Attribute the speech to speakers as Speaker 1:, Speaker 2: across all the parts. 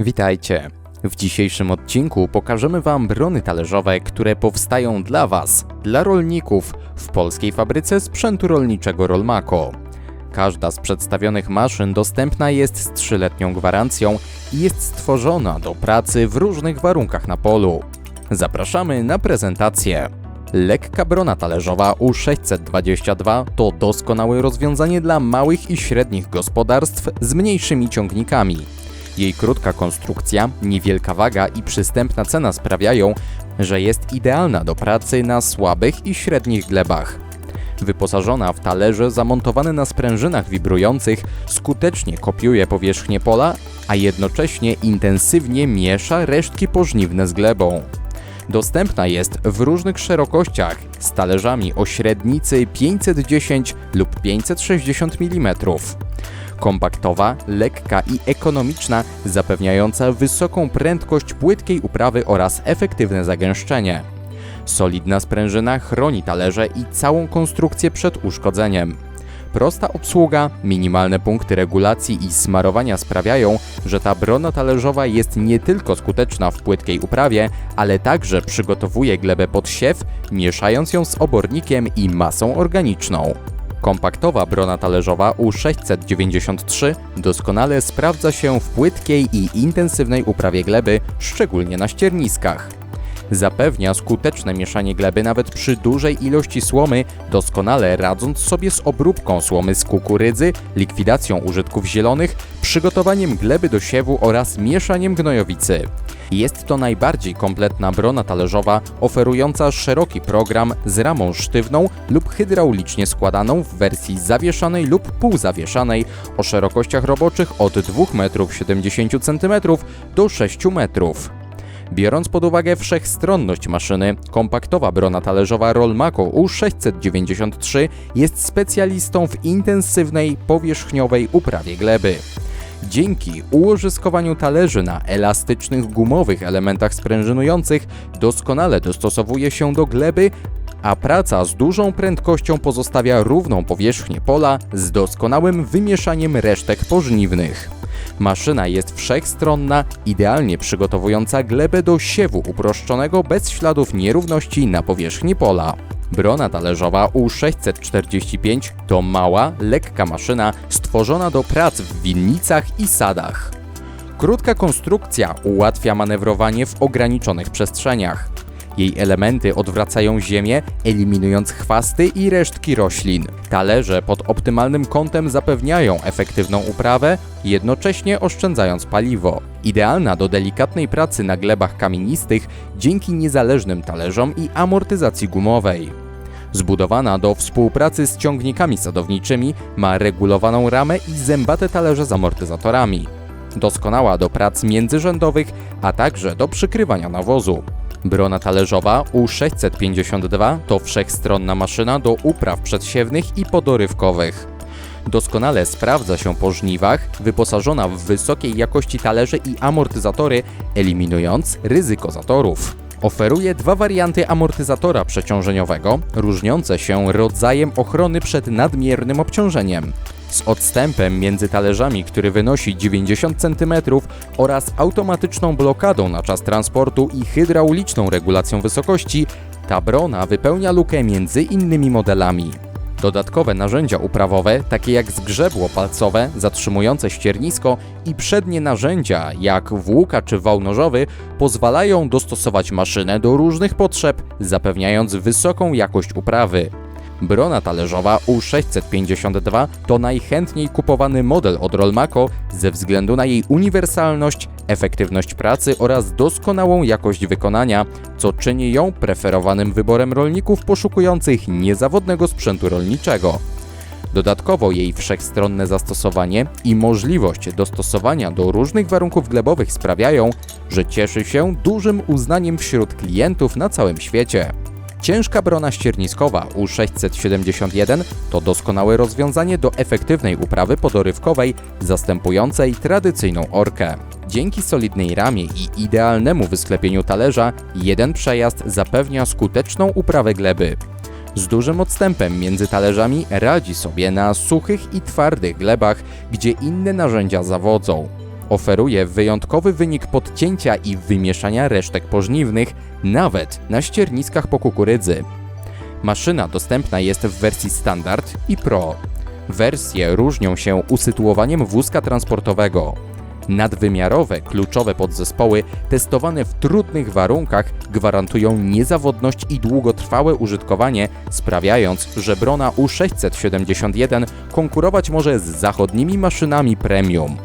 Speaker 1: Witajcie. W dzisiejszym odcinku pokażemy Wam brony talerzowe, które powstają dla Was, dla rolników, w polskiej fabryce sprzętu rolniczego Rolmako. Każda z przedstawionych maszyn dostępna jest z 3-letnią gwarancją i jest stworzona do pracy w różnych warunkach na polu. Zapraszamy na prezentację. Lekka brona talerzowa U622 to doskonałe rozwiązanie dla małych i średnich gospodarstw z mniejszymi ciągnikami. Jej krótka konstrukcja, niewielka waga i przystępna cena sprawiają, że jest idealna do pracy na słabych i średnich glebach. Wyposażona w talerze zamontowane na sprężynach wibrujących, skutecznie kopiuje powierzchnię pola, a jednocześnie intensywnie miesza resztki pożniwne z glebą. Dostępna jest w różnych szerokościach z talerzami o średnicy 510 lub 560 mm. Kompaktowa, lekka i ekonomiczna, zapewniająca wysoką prędkość płytkiej uprawy oraz efektywne zagęszczenie. Solidna sprężyna chroni talerze i całą konstrukcję przed uszkodzeniem. Prosta obsługa, minimalne punkty regulacji i smarowania sprawiają, że ta brona talerzowa jest nie tylko skuteczna w płytkiej uprawie, ale także przygotowuje glebę pod siew, mieszając ją z obornikiem i masą organiczną. Kompaktowa brona talerzowa U693 doskonale sprawdza się w płytkiej i intensywnej uprawie gleby, szczególnie na ścierniskach. Zapewnia skuteczne mieszanie gleby nawet przy dużej ilości słomy, doskonale radząc sobie z obróbką słomy z kukurydzy, likwidacją użytków zielonych, przygotowaniem gleby do siewu oraz mieszaniem gnojowicy. Jest to najbardziej kompletna brona talerzowa, oferująca szeroki program z ramą sztywną lub hydraulicznie składaną w wersji zawieszanej lub półzawieszanej o szerokościach roboczych od 2,70 m do 6 metrów. Biorąc pod uwagę wszechstronność maszyny, kompaktowa brona talerzowa Rolmako U693 jest specjalistą w intensywnej, powierzchniowej uprawie gleby. Dzięki ułożyskowaniu talerzy na elastycznych gumowych elementach sprężynujących doskonale dostosowuje się do gleby, a praca z dużą prędkością pozostawia równą powierzchnię pola z doskonałym wymieszaniem resztek pożniwnych. Maszyna jest wszechstronna, idealnie przygotowująca glebę do siewu uproszczonego bez śladów nierówności na powierzchni pola. Brona talerzowa U645 to mała, lekka maszyna stworzona do prac w winnicach i sadach. Krótka konstrukcja ułatwia manewrowanie w ograniczonych przestrzeniach. Jej elementy odwracają ziemię, eliminując chwasty i resztki roślin. Talerze pod optymalnym kątem zapewniają efektywną uprawę, jednocześnie oszczędzając paliwo. Idealna do delikatnej pracy na glebach kamienistych dzięki niezależnym talerzom i amortyzacji gumowej. Zbudowana do współpracy z ciągnikami sadowniczymi, ma regulowaną ramę i zębate talerze z amortyzatorami. Doskonała do prac międzyrzędowych, a także do przykrywania nawozu. Brona talerzowa U652 to wszechstronna maszyna do upraw przedsiewnych i podorywkowych. Doskonale sprawdza się po żniwach, wyposażona w wysokiej jakości talerze i amortyzatory, eliminując ryzyko zatorów. Oferuje dwa warianty amortyzatora przeciążeniowego, różniące się rodzajem ochrony przed nadmiernym obciążeniem. Z odstępem między talerzami, który wynosi 90 cm oraz automatyczną blokadą na czas transportu i hydrauliczną regulacją wysokości, ta brona wypełnia lukę między innymi modelami. Dodatkowe narzędzia uprawowe, takie jak zgrzebło palcowe zatrzymujące ściernisko i przednie narzędzia, jak włóka czy wał nożowy, pozwalają dostosować maszynę do różnych potrzeb, zapewniając wysoką jakość uprawy. Brona talerzowa U652 to najchętniej kupowany model od Rolmako ze względu na jej uniwersalność, efektywność pracy oraz doskonałą jakość wykonania, co czyni ją preferowanym wyborem rolników poszukujących niezawodnego sprzętu rolniczego. Dodatkowo jej wszechstronne zastosowanie i możliwość dostosowania do różnych warunków glebowych sprawiają, że cieszy się dużym uznaniem wśród klientów na całym świecie. Ciężka brona ścierniskowa U671 to doskonałe rozwiązanie do efektywnej uprawy podorywkowej zastępującej tradycyjną orkę. Dzięki solidnej ramie i idealnemu wysklepieniu talerza, jeden przejazd zapewnia skuteczną uprawę gleby. Z dużym odstępem między talerzami radzi sobie na suchych i twardych glebach, gdzie inne narzędzia zawodzą. Oferuje wyjątkowy wynik podcięcia i wymieszania resztek pożniwnych, nawet na ścierniskach po kukurydzy. Maszyna dostępna jest w wersji standard i pro. Wersje różnią się usytuowaniem wózka transportowego. Nadwymiarowe, kluczowe podzespoły testowane w trudnych warunkach gwarantują niezawodność i długotrwałe użytkowanie, sprawiając, że Brona U671 konkurować może z zachodnimi maszynami premium.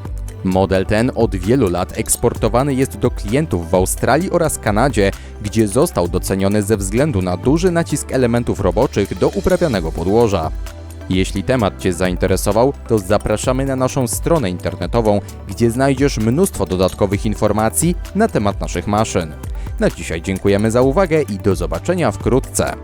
Speaker 1: Model ten od wielu lat eksportowany jest do klientów w Australii oraz Kanadzie, gdzie został doceniony ze względu na duży nacisk elementów roboczych do uprawianego podłoża. Jeśli temat Cię zainteresował, to zapraszamy na naszą stronę internetową, gdzie znajdziesz mnóstwo dodatkowych informacji na temat naszych maszyn. Na dzisiaj dziękujemy za uwagę i do zobaczenia wkrótce.